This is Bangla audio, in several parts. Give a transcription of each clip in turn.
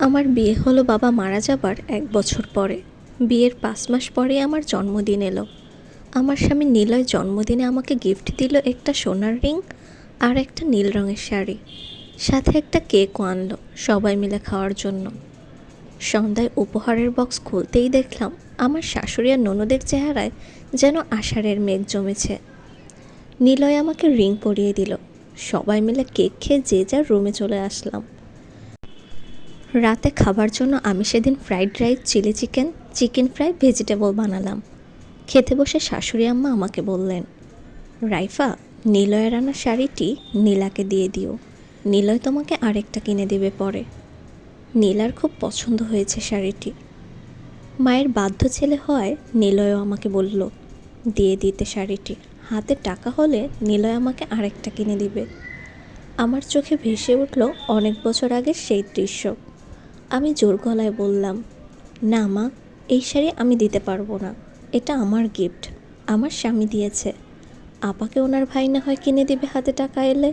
আমার বিয়ে হলো বাবা মারা যাবার এক বছর পরে। বিয়ের পাঁচ মাস পরে আমার জন্মদিন এলো। আমার স্বামী নীলয় জন্মদিনে আমাকে গিফট দিল একটা সোনার রিং আর একটা নীল রঙের শাড়ি। সাথে একটা কেকও আনলো সবাই মিলে খাওয়ার জন্য। সন্ধ্যায় উপহারের বক্স খুলতেই দেখলাম আমার শাশুড়ি আর ননদের চেহারায় যেন আষাঢ়ের মেঘ জমেছে। নীলয় আমাকে রিং পরিয়ে দিল। সবাই মিলে কেক খেয়ে যে যার রুমে চলে আসলাম। রাতে খাবার জন্য আমি সেদিন fried rice, chilli chicken chicken fry, vegetable বানালাম। খেতে বসে শাশুড়ি আম্মা আমাকে বললেন, রাইফা, নিলয়ের আনা শাড়িটি নীলাকে দিয়ে দিও। নীলয় তোমাকে আরেকটা কিনে দেবে পরে। নীলার খুব পছন্দ হয়েছে শাড়িটি। মায়ের বাধ্য ছেলে হয় নিলয়ও আমাকে বলল, দিয়ে দিতে শাড়িটি। হাতে টাকা হলে নিলয় আমাকে আরেকটা কিনে দিবে। আমার চোখে ভেসে উঠল অনেক বছর আগের সেই দৃশ্য। আমি জোর গলায় বললাম, না মা, এই শাড়ি আমি দিতে পারব না। এটা আমার গিফট আমার স্বামী দিয়েছে। আপাকে ওনার ভাই না হয় কিনে দিবে হাতে টাকা এলে?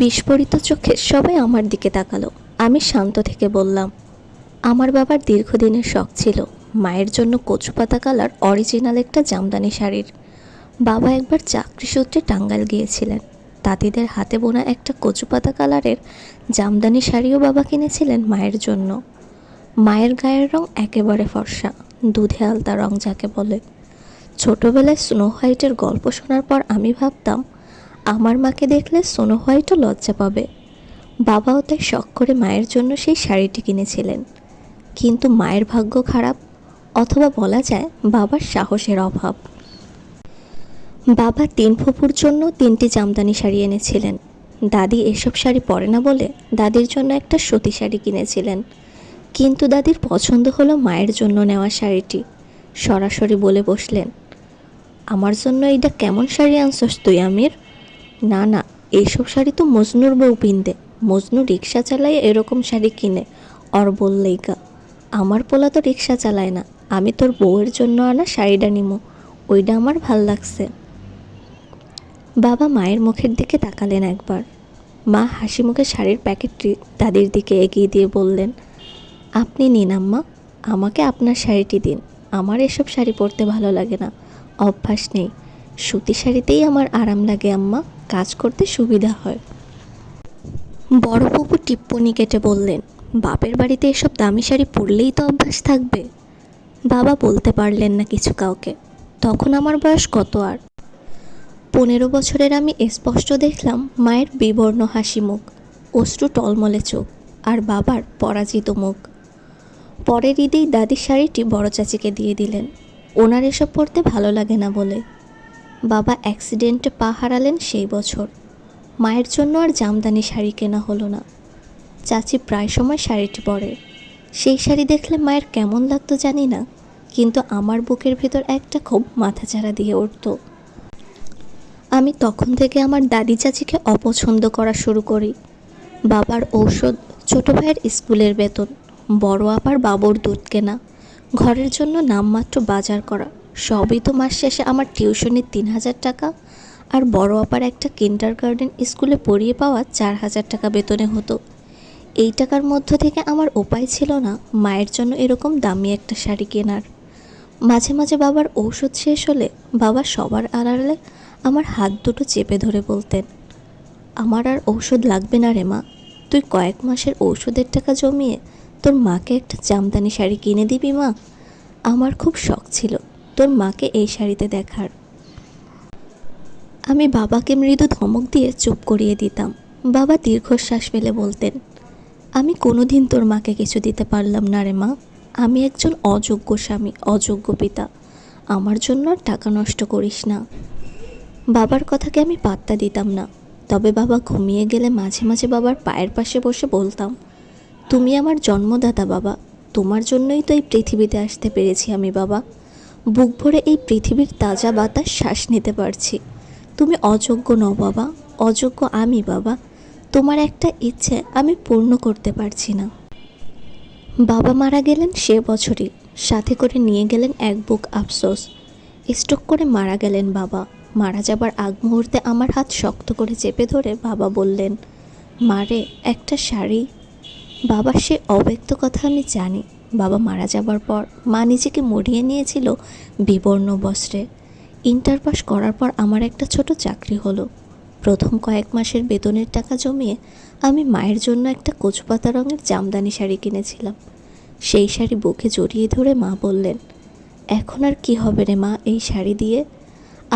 বিস্ফোরিত চোখে সবাই আমার দিকে তাকালো। আমি শান্ত থেকে বললাম, আমার বাবার দীর্ঘদিনের শখ ছিল, মায়ের জন্য কচু পাতা কালার অরিজিনাল একটা জামদানি শাড়ির। বাবা একবার চাকরি সূত্রে টাঙ্গাইল গিয়েছিলেন। তাঁতিদের হাতে বোনা একটা কচুপাতা কালারের জামদানি শাড়িও বাবা কিনেছিলেন মায়ের জন্য। মায়ের গায়ের রং একেবারে ফর্সা, দুধে আলতা রং যাকে বলে। ছোটবেলায় স্নো হোয়াইটের গল্প শোনার পর আমি ভাবতাম, আমার মাকে দেখলে স্নো হোয়াইটও লজ্জা পাবে। বাবাও তাই শখ করে মায়ের জন্য সেই শাড়িটি কিনেছিলেন। কিন্তু মায়ের ভাগ্য খারাপ, অথবা বলা যায় বাবার সাহসের অভাব। বাবা তিন ফুপুর জন্য তিনটি জামদানি শাড়ি এনেছিলেন। দাদি এসব শাড়ি পরে না বলে দাদির জন্য একটা সতী শাড়ি কিনেছিলেন। কিন্তু দাদির পছন্দ হলো মায়ের জন্য নেওয়া শাড়িটি। সরাসরি বলে বসলেন, আমার জন্য এইটা কেমন শাড়ি আনছস তুই আমির? না না, এইসব শাড়ি তো মজনুর বউ পিনদে, মজনু রিক্সা চালায় এরকম শাড়ি কিনে, অর বললেই গা। আমার পোলা তো রিক্সা চালায় না, আমি তোর বউয়ের জন্য আনা শাড়িটা নিমো ওইটা আমার ভালো লাগছে। বাবা মায়ের মুখের দিকে তাকালেন একবার। মা হাসি মুখে শাড়ির প্যাকেটটি দাদির দিকে এগিয়ে দিয়ে বললেন, আপনি নিন আম্মা, আমাকে আপনার শাড়িটি দিন। আমার এসব শাড়ি পরতে ভালো লাগে না, অভ্যাস নেই। সুতি শাড়িতেই আমার আরাম লাগে আম্মা, কাজ করতে সুবিধা হয়। বড় টিপ্পনি কেটে বললেন, বাপের বাড়িতে এসব দামি শাড়ি পরলেই তো অভ্যাস থাকবে। বাবা বলতে পারলেন না কিছু কাউকে। তখন আমার বয়স কত আর? পনেরো বছরের আমি স্পষ্ট দেখলাম মায়ের বিবর্ণ হাসি মুখ, অশ্রু টলমলে চোখ আর বাবার পরাজিত মুখ। পরের ঈদেই দাদির শাড়িটি বড় চাচিকে দিয়ে দিলেন। ওনার এসব পরতে ভালো লাগে না বলে। বাবা অ্যাক্সিডেন্টে পা হারালেন সেই বছর। মায়ের জন্য আর জামদানি শাড়ি কেনা হলো না। চাচি প্রায় সময় শাড়িটি পরে। সেই শাড়ি দেখলে মায়ের কেমন লাগতো জানি না, কিন্তু আমার বুকের ভেতর একটা খুব মাথাচাড়া দিয়ে উঠতো। আমি তখন থেকে আমার দাদি চাচিকে অপছন্দ করা শুরু করি। বাবার ঔষধ, ছোট ভাইয়ের স্কুলের বেতন, বড় আপার বাবর দুধ কেনা, ঘরের জন্য নামমাত্র বাজার করা, সবই তো মাস শেষে আমার টিউশনির তিন হাজার টাকা আর বড় আপার একটা কিন্ডার গার্ডেন স্কুলে পড়িয়ে পাওয়া চার হাজার টাকা বেতনে হতো। এই টাকার মধ্য থেকে আমার উপায় ছিল না মায়ের জন্য এরকম দামি একটা শাড়ি কেনার। মাঝে মাঝে বাবার ঔষধ শেষ হলে বাবা সবার আড়ালে আমার হাত দুটো চেপে ধরে বলতেন, আমার আর ঔষধ লাগবে না রে মা। তুই কয়েক মাসের ঔষধের টাকা জমিয়ে তোর মাকে একটা জামদানি শাড়ি কিনে দিবি মা? আমার খুব শখ ছিল তোর মাকে এই শাড়িতে দেখার। আমি বাবাকে মৃদু ধমক দিয়ে চুপ করিয়ে দিতাম। বাবা দীর্ঘশ্বাস ফেলে বলতেন, আমি কোনোদিন তোর মাকে কিছু দিতে পারলাম না রে মা। আমি একজন অযোগ্য স্বামী, অযোগ্য পিতা। আমার জন্য টাকা নষ্ট করিস না। বাবার কথাকে আমি পাত্তা দিতাম না। তবে বাবা ঘুমিয়ে গেলে মাঝে মাঝে বাবার পায়ের পাশে বসে বলতাম, তুমি আমার জন্মদাতা বাবা, তোমার জন্যই তো এই পৃথিবীতে আসতে পেরেছি আমি বাবা। বুক ভরে এই পৃথিবীর তাজা বাতাস শ্বাস নিতে পারছি। তুমি অযোগ্য নও বাবা, অযোগ্য আমি বাবা। তোমার একটা ইচ্ছে আমি পূর্ণ করতে পারছি না। বাবা মারা গেলেন সে বছরই। সাথে করে নিয়ে গেলেন এক বুক আফসোস। স্ট্রোক করে মারা গেলেন বাবা। মারা যাবার আগ মুহূর্তে আমার হাত শক্ত করে চেপে ধরে বাবা বললেন মারে একটা শাড়ি? বাবার সে অব্যক্ত কথা আমি জানি। বাবা মারা যাবার পর মা নিজেকে মরিয়ে নিয়েছিল বিবর্ণ বস্ত্রে। ইন্টার পাস করার পর আমার একটা ছোট চাকরি হলো। প্রথম কয়েক মাসের বেতনের টাকা জমিয়ে আমি মায়ের জন্য একটা কচুপাতা রঙের জামদানি শাড়ি কিনেছিলাম। সেই শাড়ি বুকে জড়িয়ে ধরে মা বললেন, এখন আর কি হবে রে মা এই শাড়ি দিয়ে?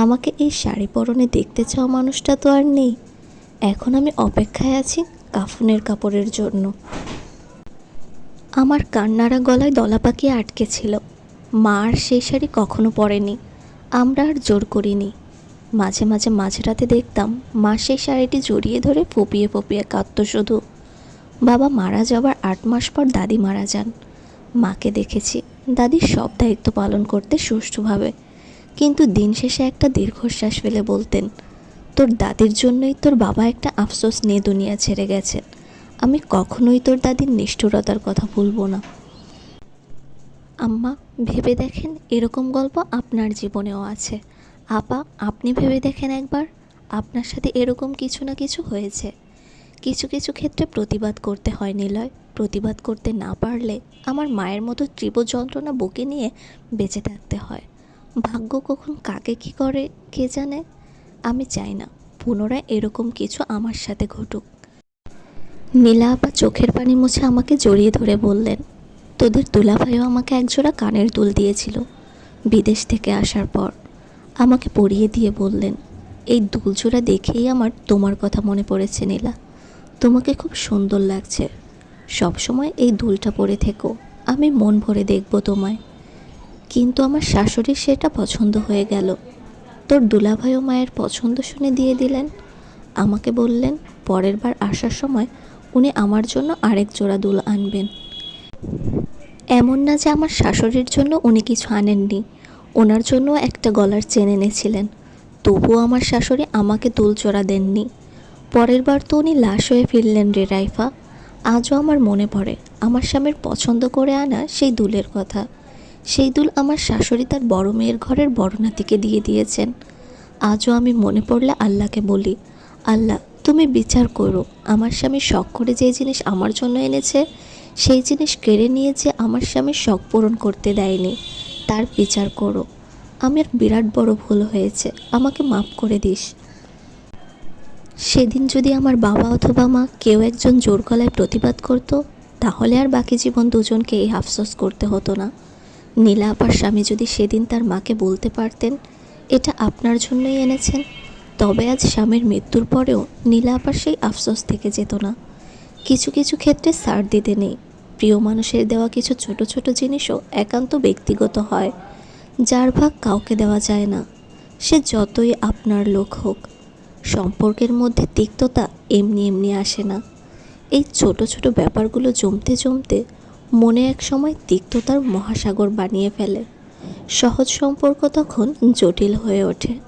আমাকে এই শাড়ি পরনে দেখতে চাওয়া মানুষটা তো আর নেই। এখন আমি অপেক্ষায় আছি কাফনের কাপড়ের জন্য। আমার কান্নারা গলায় দলা পাকিয়ে আটকে ছিল। মা আর সেই শাড়ি কখনো পরেনি। আমরা আর জোর করিনি। মাঝে মাঝে মাঝরাতে দেখতাম মা সেই শাড়িটি জড়িয়ে ধরে ফপিয়ে ফপিয়ে কাঁদত শুধু। বাবা মারা যাবার আট মাস পর দাদি মারা যান। মাকে দেখেছি। দাদির সব দায়িত্ব পালন করতে সুষ্ঠুভাবে। কিন্তু দিন শেষে একটা দীর্ঘশ্বাস ফেলে বলতেন, তোর দাদির জন্যই তোর বাবা একটা আফসোস নিয়ে দুনিয়া ছেড়ে গেছেন আমি কখনোই তোর দাদির নিষ্ঠুরতার কথা ভুলবো না। আম্মা, ভেবে দেখেন এরকম গল্প আপনার জীবনেও আছে। আপা, আপনি ভেবে দেখেন একবার, আপনার সাথে এরকম কিছু না কিছু হয়েছে। কিছু কিছু ক্ষেত্রে প্রতিবাদ করতে হয় নিলয়, প্রতিবাদ করতে না পারলে আমার মায়ের মতো তীব্র যন্ত্রণা বুকে নিয়ে বেঁচে থাকতে হয়। ভাগ্য কখন কাকে কি করে, কে জানে? আমি চাই না, পুনরায় এরকম কিছু আমার সাথে ঘটুক। নীলা আপা চোখের পানি মুছে আমাকে জড়িয়ে ধরে বললেন, তোদের দুলাভাইও আমাকে একজোড়া কানের দুল দিয়েছিল বিদেশ থেকে আসার পর। আমাকে পরিয়ে দিয়ে বললেন, এই দুলজোড়া দেখেই আমার তোমার কথা মনে পড়েছে নীলা। তোমাকে খুব সুন্দর লাগছে। সবসময় এই দুলটা পরে থেকো, আমি মন ভরে দেখব তোমায়। কিন্তু আমার শাশুড়ির সেটা পছন্দ হয়ে গেল। তোর দুলাভাইও মায়ের পছন্দ শুনে দিয়ে দিলেন। আমাকে বললেন, পরের বার আসার সময় উনি আমার জন্য আরেক জোড়া দুল আনবেন। এমন না যে আমার শাশুড়ির জন্য উনি কিছু আনেননি। ওনার জন্য একটা গলার চেন এনেছিলেন। তবুও আমার শাশুড়ি আমাকে দুল চোরা দেননি। পরের বার তো উনি লাশ হয়ে ফিরলেন রে রাইফা। আজও আমার মনে পড়ে, আমার স্বামীর পছন্দ করে আনা সেই দুলের কথা। সেই দুল আমার শাশুড়ি তার বড় মেয়ের ঘরের বড় নাতিকে দিয়ে দিয়েছেন। আজও আমি মনে পড়লে আল্লাহকে বলি, আল্লাহ, তুমি বিচার করো। আমার স্বামী শখ করে যে জিনিস আমার জন্য এনেছে, সেই জিনিস কেড়ে নিয়ে যে আমার স্বামীর শখ পূরণ করতে দেয়নি, তার বিচার করো। আমার বিরাট বড় ভুল হয়েছে, আমাকে মাফ করে দিস। সেদিন যদি আমার বাবা অথবা মা কেউ একজন জোর গলায় প্রতিবাদ করত, তাহলে আর বাকি জীবন দুজনকে এই আফসোস করতে হতো না। নীলা আপার স্বামী যদি সেদিন তার মাকে বলতে পারতেন, এটা আপনার জন্যই এনেছেন। তবে আজ স্বামীর মৃত্যুর পরেও নীলা আপার সেই আফসোস থেকে যেত না। কিছু কিছু ক্ষেত্রে সার দিতে নেই। প্রিয় মানুষের দেওয়া কিছু ছোট ছোট জিনিসও একান্ত ব্যক্তিগত হয়, যার ভাগ কাউকে দেওয়া যায় না। সে যতই আপনার লোক হোক, সম্পর্কের মধ্যে তিক্ততা এমনি এমনি আসে না। এই ছোট ছোট ব্যাপারগুলো জমতে জমতে মনে এক সময় তিক্ততার মহাসাগর বানিয়ে ফেলে। সহজ সম্পর্ক তখন জটিল হয়ে ওঠে।